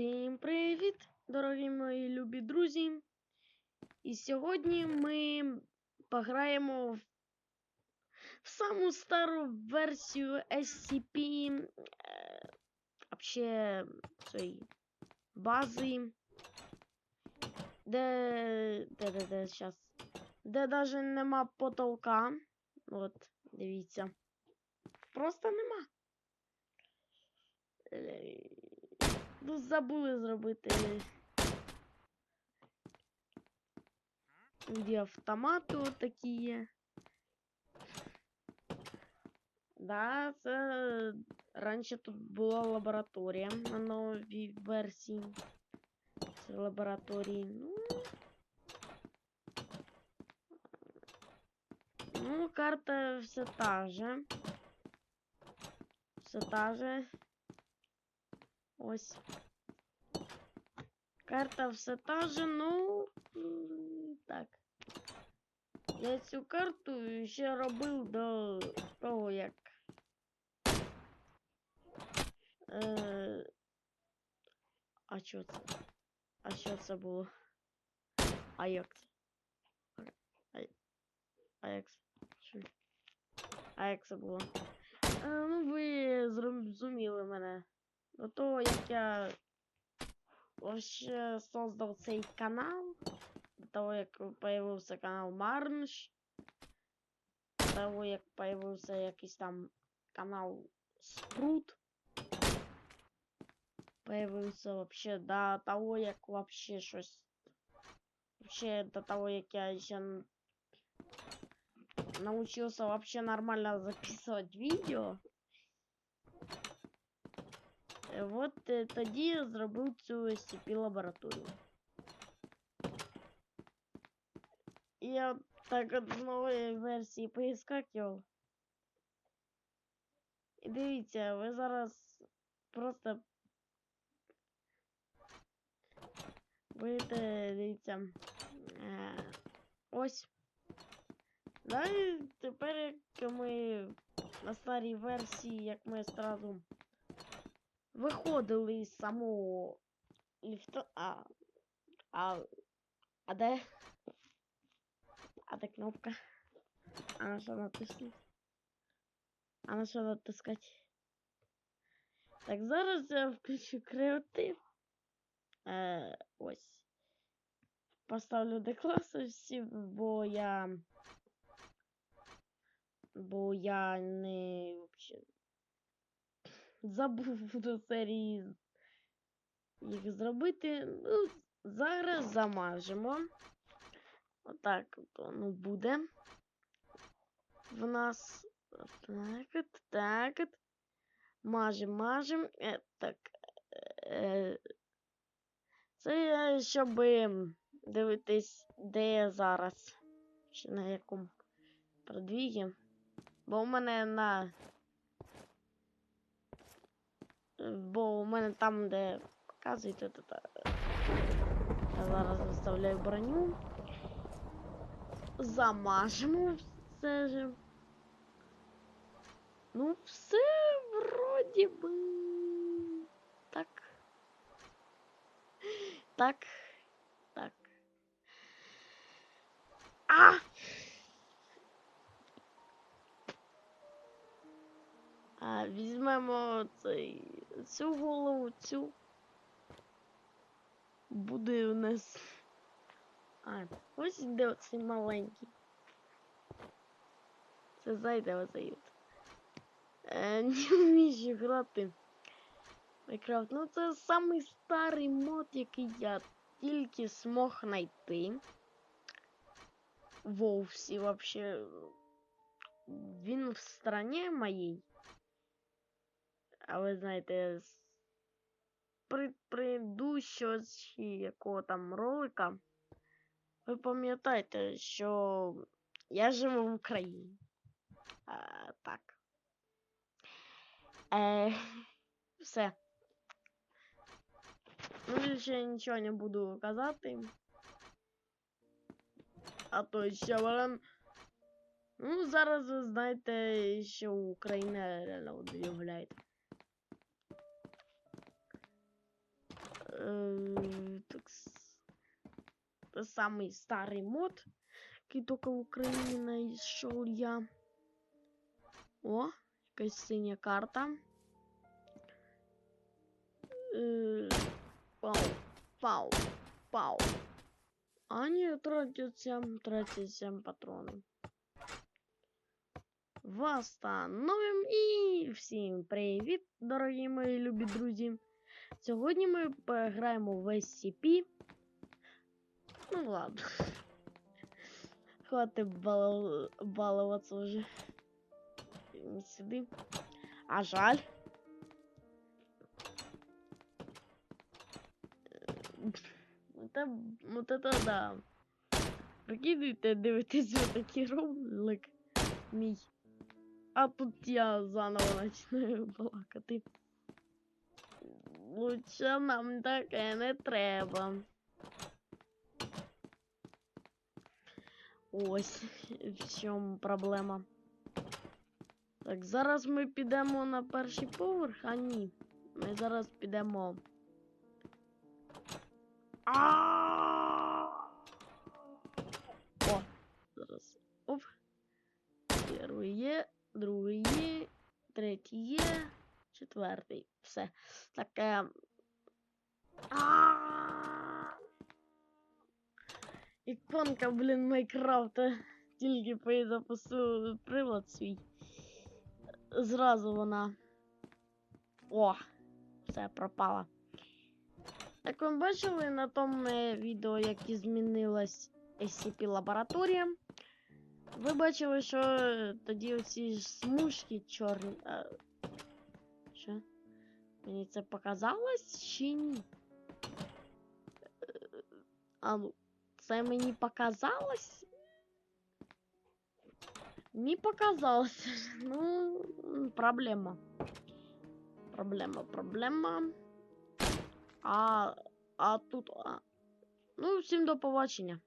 Всім привіт, дорогі мої любі друзі. І сьогодні ми пограємо в саму стару версію SCP е, цієї бази. Де. Де, де, де, щас. Де даже нема потолка. От, дивіться. Просто нема. Е, Ну, забули зробити. Дві автомати такі є. Да, це раніше тут була лабораторія на новій версії. Це лабораторії. Ну. Ну, карта все та же. Все та же. Ось. Карта все та же, ну. Так. Я цю карту ще робив до того, як. Е... А що це? А що це було? А як це? А, як це? А як це було? Е, ну, ви зрозуміли мене. До того, як я вообще создав цей канал, до того, як появився канал Марнш, до того, як появився якийсь там канал Спрут, появився вообще до того, як вообще щось. Вообще до того, як я ще н- научился вообще нормально записывать видео. Е, От е, тоді я зробив цю SCP лабораторію. Я так от з нової версії поіскакував. І дивіться, ви зараз просто будете, дивіться. Е, ось. Да, і тепер як ми на старій версії, як ми зразу виходили із самого ліфта. А, а, а де? А де кнопка? А на що натиснути? А на що натискати? Так, зараз я включу креатив. Е, ось. Поставлю декласи всі, бо я. Бо я не вообще забув до серії їх зробити. Ну, зараз замажемо. Отак от воно буде. В нас так от, так от. Мажем, мажем. Е, так. Е, це е, щоб дивитись, де я зараз. Чи на якому продвігі. Бо у мене на Е, Бо у мене там, де показуєте, то я зараз виставляю броню. Замажемо все же. Ну, все вроді би. Так. Так. Так. А! А, візьмемо цей, цю голову, цю. Буде у нас. А, ось іде оцей маленький. Це зайде оцей. Е, не вмію грати. в Майнкрафт. Ну це самий старий мод, який я тільки змог знайти. Вовсі вообще. Він в стране моїй. А ви знаєте, з предыдущого якого там ролика, ви пам'ятаєте, що я живу в Україні. А, так. Е, все. Ну, більше нічого не буду казати. А то ще вам. Ну, зараз ви знаєте, що Україна реально Э, так, э, самый старый мод, который только в Украине нашел я. О, какая синяя карта. Е, пау, пау, пау. тратят не тратят тратиться патроны. Восстановим и всем привет, дорогие мои любі друзья! Сьогодні ми пограємо в SCP. Ну ладно. Хватит бал... балуватися вже. Не сюди. А жаль. Вот это, вот это да. Прикидуйте, дивитесь вот такий ролик мій. А тут я заново починаю балакати. Лучше нам таке не треба. Ось в чому проблема. Так, зараз ми підемо на перший поверх, а ні. Ми зараз підемо. А! О, зараз. Оп. Перший є, другий є, третій є, четвертий. Все. Таке. Іконка, блін, Майнкрафта. Тільки по запустив прилад свій. Зразу вона. О! Все пропала. Як ви бачили на тому відео, як і змінилась SCP-лабораторія, ви бачили, що тоді оці смужки чорні. Що? Мені це показалось чи ні? Е, А ну, це мені показалось? Не показалось. Ну, проблема. Проблема, проблема. А, а тут. А... Ну, всім до побачення.